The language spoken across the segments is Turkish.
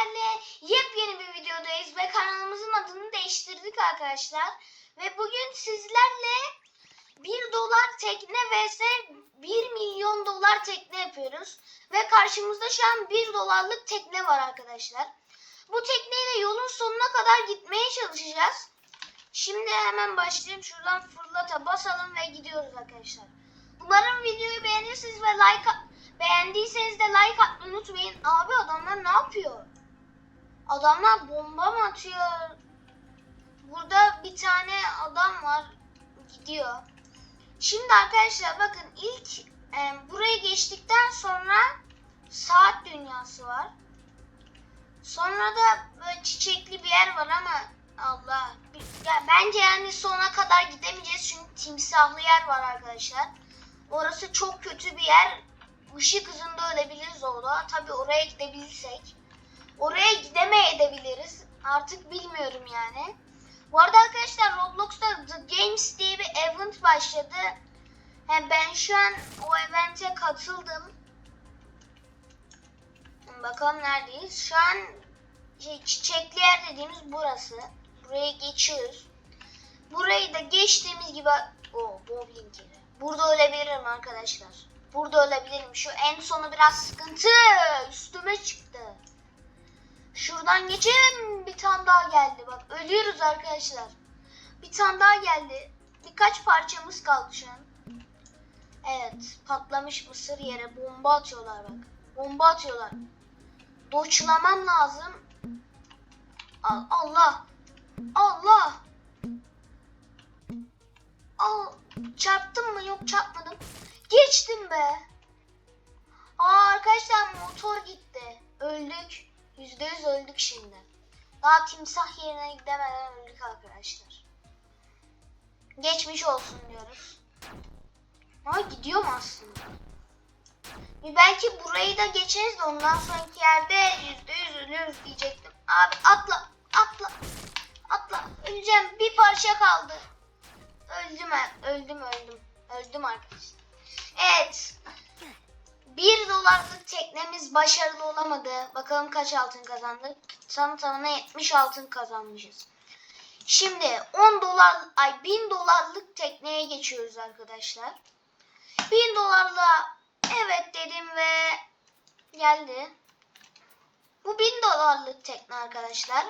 sizlerle yepyeni bir videodayız ve kanalımızın adını değiştirdik arkadaşlar. Ve bugün sizlerle 1 dolar tekne vs 1 milyon dolar tekne yapıyoruz. Ve karşımızda şu an 1 dolarlık tekne var arkadaşlar. Bu tekneyle yolun sonuna kadar gitmeye çalışacağız. Şimdi hemen başlayayım. Şuradan fırlata basalım ve gidiyoruz arkadaşlar. Umarım videoyu beğenirsiniz ve like beğendiyseniz de like atmayı unutmayın. Abi adamlar ne yapıyor? Adamlar bomba mı atıyor? Burada bir tane adam var. Gidiyor. Şimdi arkadaşlar bakın ilk e, burayı geçtikten sonra saat dünyası var. Sonra da böyle çiçekli bir yer var ama Allah. Ya bence yani sona kadar gidemeyeceğiz çünkü timsahlı yer var arkadaşlar. Orası çok kötü bir yer. Işık hızında ölebiliriz orada. Tabi oraya gidebilirsek. Oraya gidemeyebiliriz. Artık bilmiyorum yani. Bu arada arkadaşlar Roblox'ta The Games diye bir event başladı. Yani ben şu an o evente katıldım. Bakalım neredeyiz. Şu an şey, çiçekli yer dediğimiz burası. Buraya geçiyoruz. Burayı da geçtiğimiz gibi o bowling yeri. Burada ölebilirim arkadaşlar. Burada ölebilirim. Şu en sonu biraz sıkıntı. Üstüme çıktı. Şuradan geçelim. Bir tane daha geldi. Bak ölüyoruz arkadaşlar. Bir tane daha geldi. Birkaç parçamız kaldı şu an. Evet. Patlamış mısır yere bomba atıyorlar bak. Bomba atıyorlar. Doçlamam lazım. Al- Allah. Allah. Al. Çarptım mı? Yok çarpmadım. Geçtim be. Aa arkadaşlar motor gitti. Öldük. Yüzde yüz öldük şimdi. Daha timsah yerine gidemeden öldük arkadaşlar. Geçmiş olsun diyoruz. Ama gidiyorum aslında. Bir belki burayı da geçeriz de ondan sonraki yerde yüzde yüz ölürüz diyecektim. Abi atla, atla, atla. Öleceğim. Bir parça kaldı. Öldüm, öldüm, öldüm. Öldüm arkadaşlar. Evet. 1 dolarlık teknemiz başarılı olamadı. Bakalım kaç altın kazandık. Tam tamına 70 altın kazanmışız. Şimdi 10 dolar, ay 1000 dolarlık tekneye geçiyoruz arkadaşlar. 1000 dolarla evet dedim ve geldi. Bu 1000 dolarlık tekne arkadaşlar.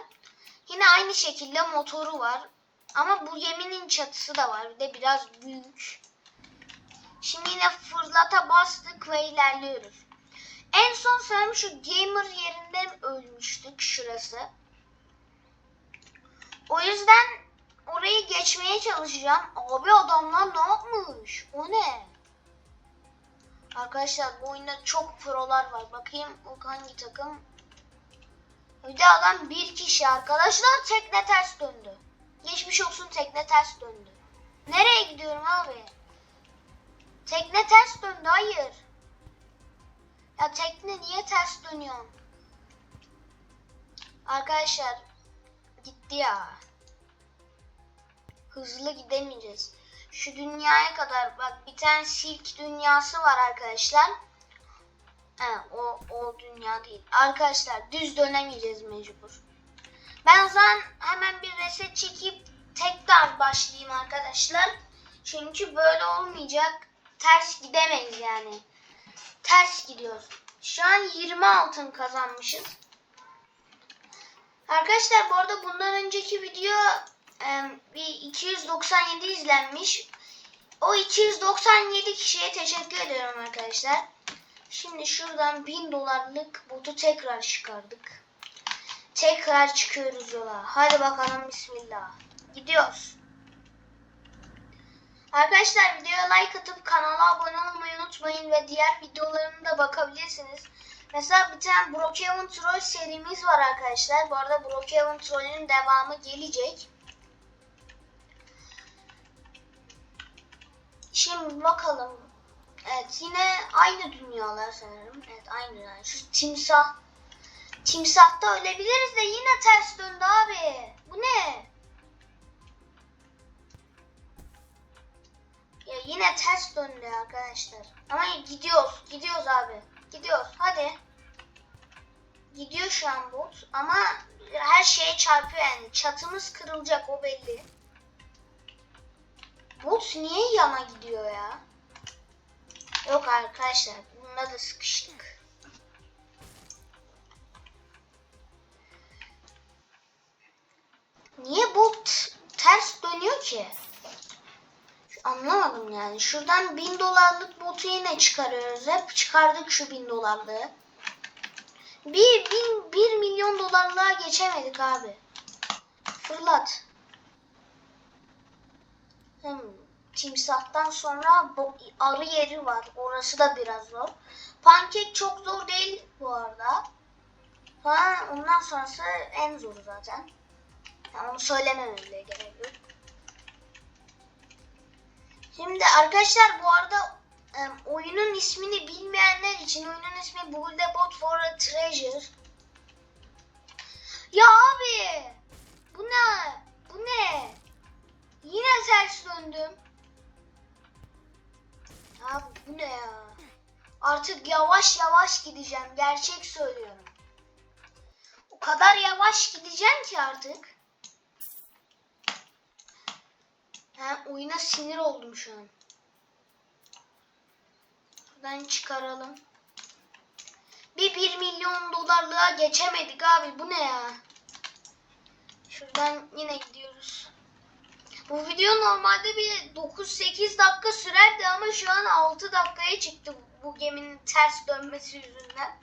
Yine aynı şekilde motoru var. Ama bu geminin çatısı da var. Bir de biraz büyük. Şimdi yine fırlata bastık ve ilerliyoruz. En son sanırım şu gamer yerinde ölmüştük şurası. O yüzden orayı geçmeye çalışacağım. Abi adamlar ne yapmış? O ne? Arkadaşlar bu oyunda çok prolar var. Bakayım o hangi takım? Bir de adam bir kişi arkadaşlar tekne ters döndü. Geçmiş olsun tekne ters döndü. Nereye gidiyorum abi? Tekne ters döndü hayır. Ya tekne niye ters dönüyor? Arkadaşlar gitti ya. Hızlı gidemeyeceğiz. Şu dünyaya kadar bak bir tane silk dünyası var arkadaşlar. He, o, o dünya değil. Arkadaşlar düz dönemeyeceğiz mecbur. Ben o zaman hemen bir reset çekip tekrar başlayayım arkadaşlar. Çünkü böyle olmayacak. Ters gidemeyiz yani. Ters gidiyoruz. Şu an 20 altın kazanmışız. Arkadaşlar bu arada bundan önceki video e, bir 297 izlenmiş. O 297 kişiye teşekkür ediyorum arkadaşlar. Şimdi şuradan 1000 dolarlık botu tekrar çıkardık. Tekrar çıkıyoruz yola. Hadi bakalım bismillah. Gidiyoruz. Arkadaşlar videoya like atıp kanala abone olmayı unutmayın ve diğer videolarına da bakabilirsiniz. Mesela bir tane Brookhaven Troll serimiz var arkadaşlar. Bu arada Brookhaven Troll'ün devamı gelecek. Şimdi bakalım. Evet yine aynı dünyalar sanırım. Evet aynı yani. Şu timsah. Timsahta ölebiliriz de yine ters döndü abi. Bu ne? Ya yine ters döndü arkadaşlar. Ama gidiyoruz. Gidiyoruz abi. Gidiyoruz. Hadi. gidiyor şu an bot ama her şeye çarpıyor yani. Çatımız kırılacak o belli. Bot niye yana gidiyor ya? Yok arkadaşlar bunda da sıkıştık. Niye bot ters dönüyor ki? Anlamadım yani. Şuradan bin dolarlık botu yine çıkarıyoruz. Hep çıkardık şu bin dolarlığı. Bir, bin, bir milyon dolarlığa geçemedik abi. Fırlat. Hmm. Timsahtan sonra arı yeri var. Orası da biraz zor. Pankek çok zor değil bu arada. Ha, ondan sonrası en zoru zaten. Yani onu söylemem bile gerek yok. Şimdi arkadaşlar bu arada oyunun ismini bilmeyenler için oyunun ismi Build a Bot for a Treasure. Ya abi bu ne? Bu ne? Yine ters döndüm. Abi bu ne ya? Artık yavaş yavaş gideceğim. Gerçek söylüyorum. O kadar yavaş gideceğim ki artık. Ha, oyuna sinir oldum şu an. Buradan çıkaralım. Bir 1 milyon dolarlığa geçemedik abi. Bu ne ya? Şuradan yine gidiyoruz. Bu video normalde bir 9-8 dakika sürerdi ama şu an 6 dakikaya çıktı bu geminin ters dönmesi yüzünden.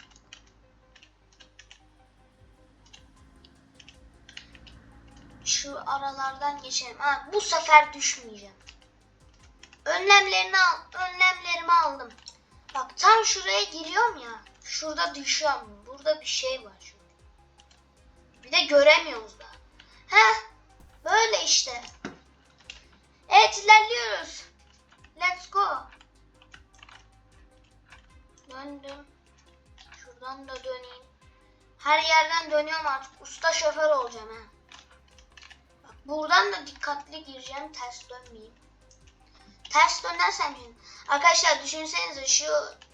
Şu aralardan geçelim. Ha, bu sefer düşmeyeceğim. Önlemlerini al, önlemlerimi aldım. Bak tam şuraya giriyorum ya. Şurada düşüyorum. Burada bir şey var şurada. Bir de göremiyoruz da. Heh. Böyle işte. Evet ilerliyoruz. Let's go. Döndüm. Şuradan da döneyim. Her yerden dönüyorum artık. Usta şoför olacağım ha. Buradan da dikkatli gireceğim. Ters dönmeyeyim. Ters dönersem şimdi. Arkadaşlar düşünsenize şu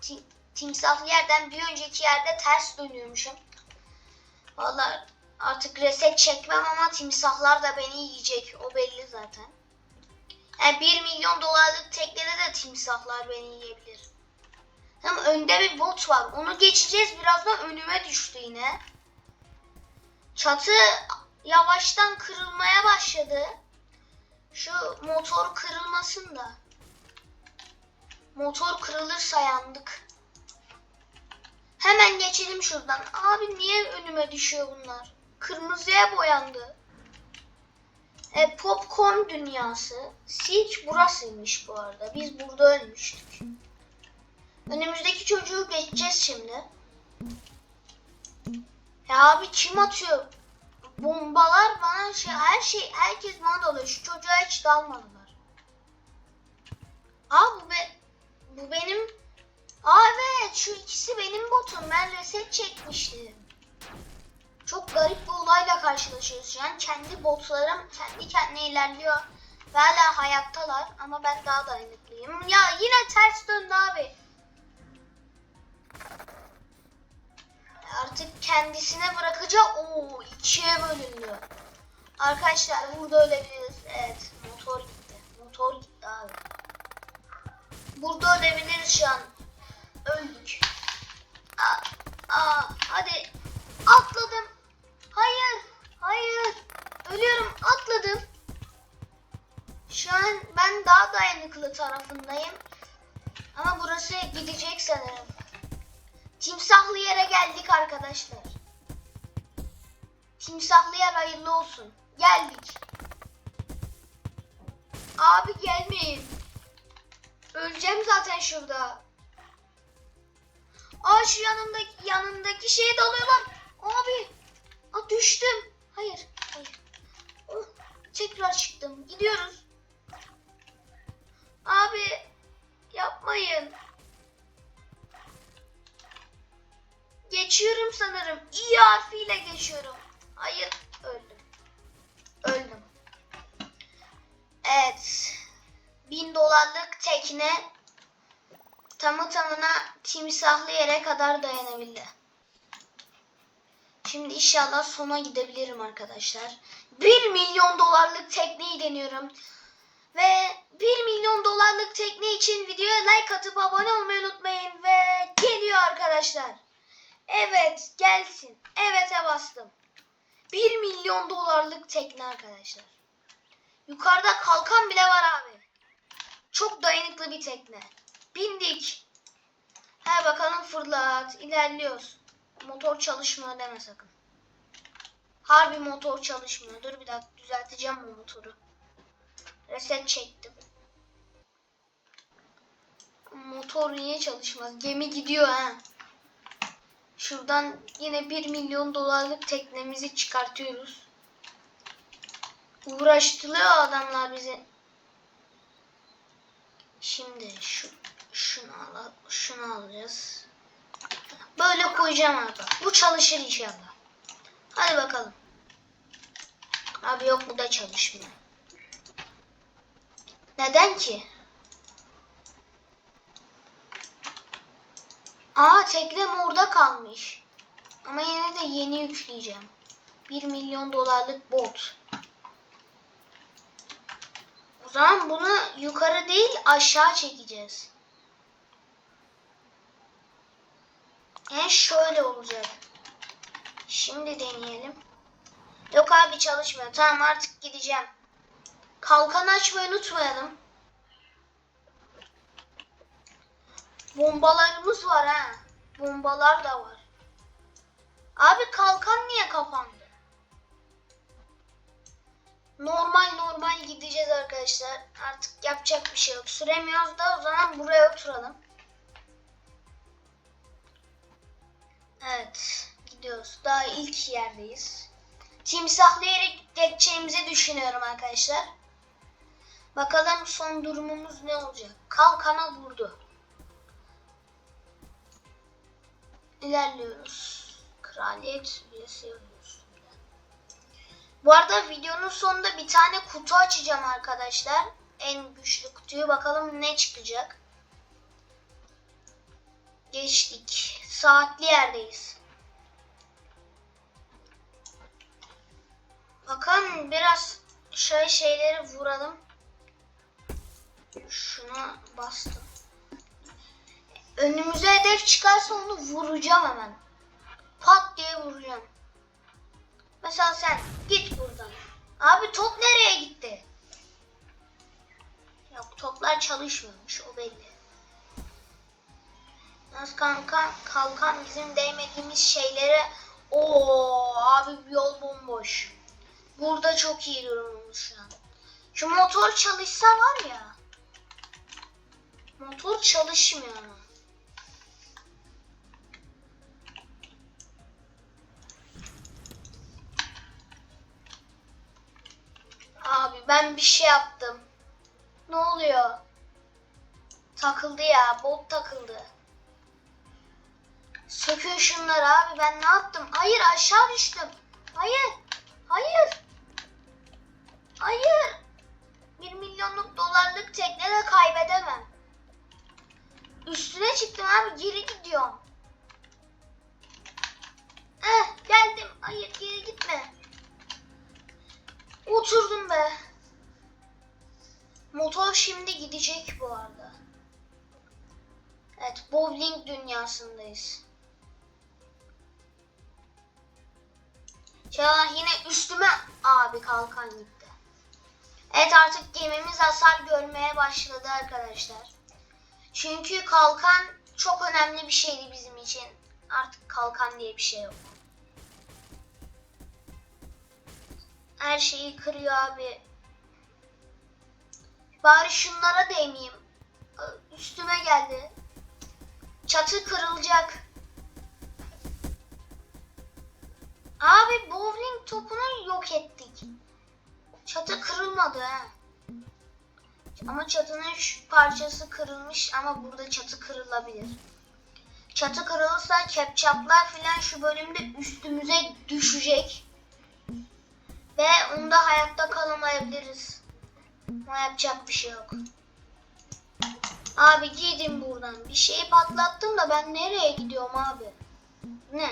ti- timsahlı yerden bir önceki yerde ters dönüyormuşum. Vallahi artık reset çekmem ama timsahlar da beni yiyecek. O belli zaten. Yani 1 milyon dolarlık teknede de timsahlar beni yiyebilir. Hem önde bir bot var. Onu geçeceğiz. Birazdan önüme düştü yine. Çatı yavaştan kırılmaya başladı. Şu motor kırılmasın da. Motor kırılırsa yandık. Hemen geçelim şuradan. Abi niye önüme düşüyor bunlar? Kırmızıya boyandı. E, popcorn dünyası. Siege burasıymış bu arada. Biz burada ölmüştük. Önümüzdeki çocuğu geçeceğiz şimdi. Ya abi kim atıyor? Bombalar bana şey her şey herkes bana dalıyor. Şu çocuğa hiç dalmadılar. Aa bu be bu benim Aa evet şu ikisi benim botum. Ben reset çekmiştim. Çok garip bir olayla karşılaşıyoruz şu an. Kendi botlarım kendi kendine ilerliyor. Ve hala hayattalar ama ben daha dayanıklıyım. Ya yine ters döndü abi. Artık kendisine bırakacak. Oo ikiye bölündü. Arkadaşlar burada ölebiliriz. Evet motor gitti. Motor gitti abi. Burada ölebiliriz şu an. Öldük. Aa, aa, hadi atladım. Hayır, hayır. Ölüyorum, atladım. Şu an ben daha dayanıklı tarafındayım. Ama burası gidecek sanırım. Timsahlı yere geldik arkadaşlar. Timsahlı yer hayırlı olsun. Geldik. Abi gelmeyin. Öleceğim zaten şurada. Aa şu yanındaki yanındaki şeye dalıyor lan. Abi. Aa düştüm. Hayır. Hayır. Oh, tekrar çıktım. Gidiyoruz. Abi yapmayın. Geçiyorum sanırım. İ harfiyle geçiyorum. Hayır öldüm. Öldüm. Evet. Bin dolarlık tekne tamı tamına timsahlı yere kadar dayanabildi. Şimdi inşallah sona gidebilirim arkadaşlar. 1 milyon dolarlık tekneyi deniyorum. Ve 1 milyon dolarlık tekne için videoya like atıp abone olmayı unutmayın. Ve geliyor arkadaşlar. Evet gelsin. Evet'e bastım. 1 milyon dolarlık tekne arkadaşlar. Yukarıda kalkan bile var abi. Çok dayanıklı bir tekne. Bindik. He bakalım fırlat. İlerliyoruz. Motor çalışmıyor deme sakın. Harbi motor çalışmıyor. Dur bir dakika düzelteceğim bu motoru. Reset çektim. Motor niye çalışmaz? Gemi gidiyor ha. Şuradan yine 1 milyon dolarlık teknemizi çıkartıyoruz. Uğraştırıyor adamlar bizi. Şimdi şu şunu al şunu alacağız. Böyle koyacağım abi. Bu çalışır inşallah. Hadi bakalım. Abi yok bu da çalışmıyor. Neden ki? Aa teklem orada kalmış. Ama yine de yeni yükleyeceğim. 1 milyon dolarlık bot. O zaman bunu yukarı değil aşağı çekeceğiz. Yani şöyle olacak. Şimdi deneyelim. Yok abi çalışmıyor. Tamam artık gideceğim. Kalkan açmayı unutmayalım. Bombalarımız var ha. Bombalar da var. Abi kalkan niye kapandı? Normal normal gideceğiz arkadaşlar. Artık yapacak bir şey yok. Süremiyoruz da o zaman buraya oturalım. Evet. Gidiyoruz. Daha ilk yerdeyiz. Timsahlayarak geçeceğimizi düşünüyorum arkadaşlar. Bakalım son durumumuz ne olacak? Kalkana vurdu. İlerliyoruz. Kraliyet üyesi yapıyoruz. Bu arada videonun sonunda bir tane kutu açacağım arkadaşlar. En güçlü kutuyu. Bakalım ne çıkacak. Geçtik. Saatli yerdeyiz. Bakın biraz şöyle şeyleri vuralım. Şuna bastım. Önümüze hedef çıkarsa onu vuracağım hemen. Pat diye vuracağım. Mesela sen git buradan. Abi top nereye gitti? Yok toplar çalışmıyormuş o belli. Nasıl kanka kalkan bizim değmediğimiz şeylere o abi yol bomboş. Burada çok iyi durumumuz şu an. Şu motor çalışsa var ya. Motor çalışmıyor. Abi ben bir şey yaptım. Ne oluyor? Takıldı ya. Bot takıldı. Sökün şunları abi. Ben ne yaptım? Hayır aşağı düştüm. Hayır. Hayır. Hayır. Bir milyonluk dolarlık tekne kaybedemem. Üstüne çıktım abi. Geri gidiyorum. Eh geldim. Hayır geri gitme. Oturdum be. Motor şimdi gidecek bu arada. Evet, bowling dünyasındayız. Ya yine üstüme abi kalkan gitti. Evet artık gemimiz hasar görmeye başladı arkadaşlar. Çünkü kalkan çok önemli bir şeydi bizim için. Artık kalkan diye bir şey yok. Her şeyi kırıyor abi. Bari şunlara değmeyeyim. Üstüme geldi. Çatı kırılacak. Abi bowling topunu yok ettik. Çatı kırılmadı ha. Ama çatının şu parçası kırılmış ama burada çatı kırılabilir. Çatı kırılırsa kepçaplar filan şu bölümde üstümüze düşecek. Ve onda hayatta kalamayabiliriz. Ama yapacak bir şey yok. Abi gidin buradan. Bir şeyi patlattım da ben nereye gidiyorum abi? Ne?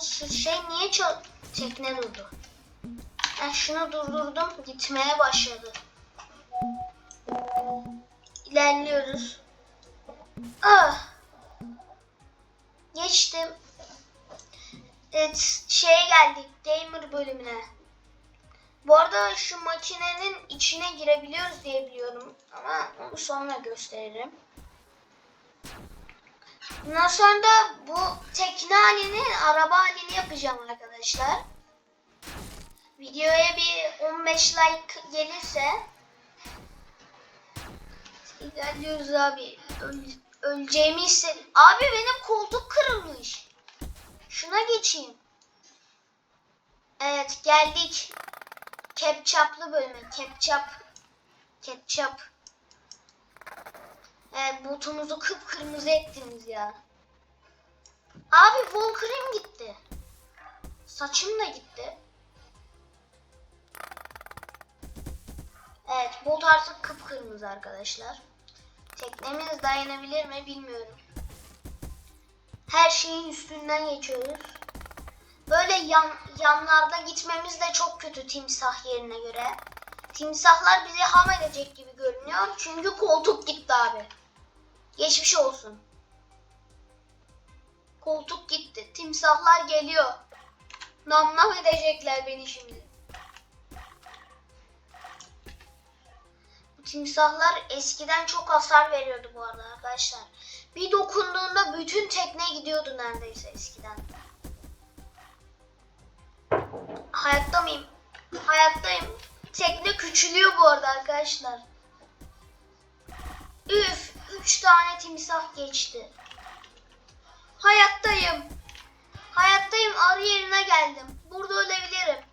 Şu şey niye çok tekne durdu? Ben şunu durdurdum gitmeye başladı. İlerliyoruz. Ah. Geçtim. Evet şeye geldik gamer bölümüne. Bu arada şu makinenin içine girebiliyoruz diye biliyorum ama onu sonra gösteririm. Bundan sonra da bu tekne halini, araba halini yapacağım arkadaşlar. Videoya bir 15 like gelirse ilerliyoruz abi. Öl- öleceğimi hissettim. Abi benim koltuk kırılmış. Şuna geçeyim. Evet geldik. Kepçaplı bölüme. Kepçap. Ketçap. Evet botumuzu kıpkırmızı ettiniz ya. Abi Volker'im gitti. Saçım da gitti. Evet bot artık kıpkırmızı arkadaşlar. Teknemiz dayanabilir mi bilmiyorum. Her şeyin üstünden geçiyoruz. Böyle yan, yanlarda gitmemiz de çok kötü timsah yerine göre. Timsahlar bizi ham edecek gibi görünüyor. Çünkü koltuk gitti abi. Geçmiş olsun. Koltuk gitti. Timsahlar geliyor. Namlam edecekler beni şimdi. Timsahlar eskiden çok hasar veriyordu bu arada arkadaşlar. Bir dokunduğunda bütün tekne gidiyordu neredeyse eskiden. Hayatta mıyım? Hayattayım. Tekne küçülüyor bu arada arkadaşlar. Üf, üç tane timsah geçti. Hayattayım. Hayattayım, arı yerine geldim. Burada ölebilirim.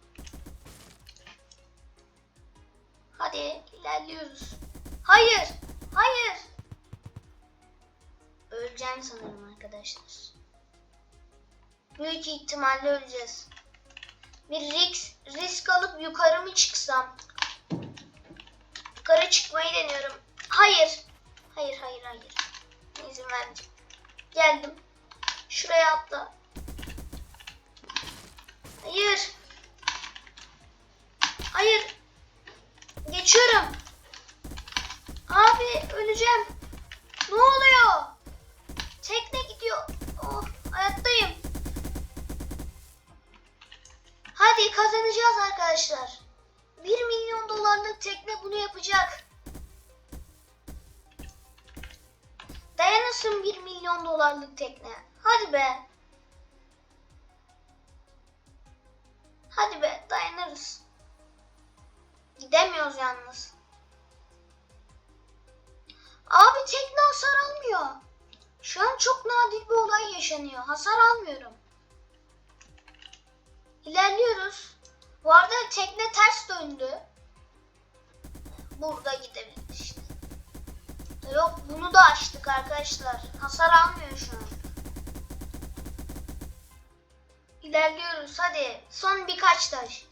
Hadi ilerliyoruz. Hayır, hayır. Öleceğim sanırım arkadaşlar. Büyük ihtimalle öleceğiz. Bir risk, risk alıp yukarı mı çıksam? Yukarı çıkmayı deniyorum. Hayır. Hayır, hayır, hayır. İzin vermeyeceğim. Geldim. Şuraya atla. Abi tekne hasar almıyor. Şu an çok nadir bir olay yaşanıyor. Hasar almıyorum. İlerliyoruz. Bu arada tekne ters döndü. Burada gidebilir işte. Yok bunu da açtık arkadaşlar. Hasar almıyor şu an. İlerliyoruz hadi. Son birkaç taş.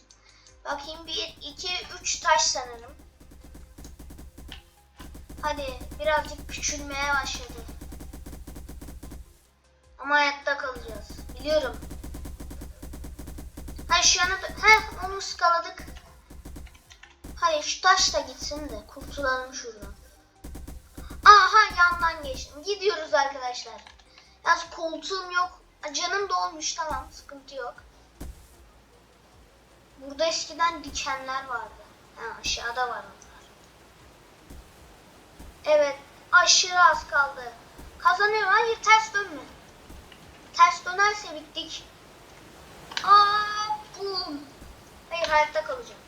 Bakayım bir, iki, üç taş sanırım. Hadi birazcık küçülmeye başladı. Ama hayatta kalacağız. Biliyorum. Ha şu yana da... Heh onu ıskaladık. Hadi şu taş da gitsin de kurtulalım şuradan. Aha yandan geçtim. Gidiyoruz arkadaşlar. Yalnız koltuğum yok. Canım dolmuş tamam sıkıntı yok. Burada eskiden dikenler vardı. Ha, aşağıda var. Evet aşırı az kaldı. Kazanıyorum. Hayır ters dönme. Ters dönerse bittik. Aa, bum. Hayır hayatta kalacağım.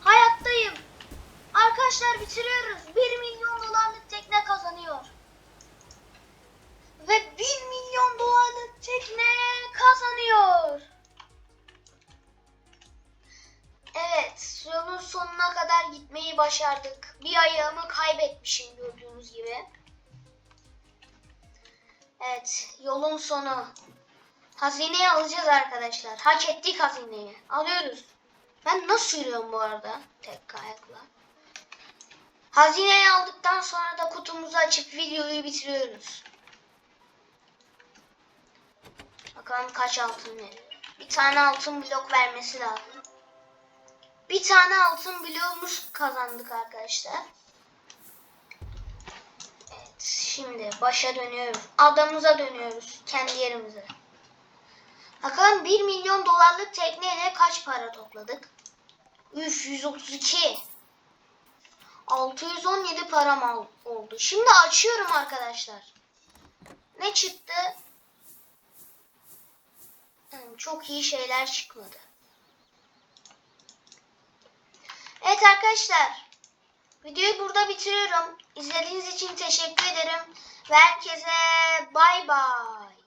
Hayattayım. Arkadaşlar bitiriyoruz. 1 milyon dolarlık tekne kazanıyor. Başardık. Bir ayağımı kaybetmişim gördüğünüz gibi. Evet, yolun sonu. Hazineyi alacağız arkadaşlar. Hak ettik hazineyi. Alıyoruz. Ben nasıl yürüyorum bu arada? Tek ayakla. Hazineyi aldıktan sonra da kutumuzu açıp videoyu bitiriyoruz. Bakalım kaç altın veriyor. Bir tane altın blok vermesi lazım. Bir tane altın bloğumuz kazandık arkadaşlar. Evet şimdi başa dönüyoruz. Adamıza dönüyoruz. Kendi yerimize. Bakalım 1 milyon dolarlık tekneyle kaç para topladık? Üf 132. 617 param oldu. Şimdi açıyorum arkadaşlar. Ne çıktı? Hmm, Çok iyi şeyler çıkmadı. Evet arkadaşlar. Videoyu burada bitiriyorum. İzlediğiniz için teşekkür ederim. Ve herkese bay bay.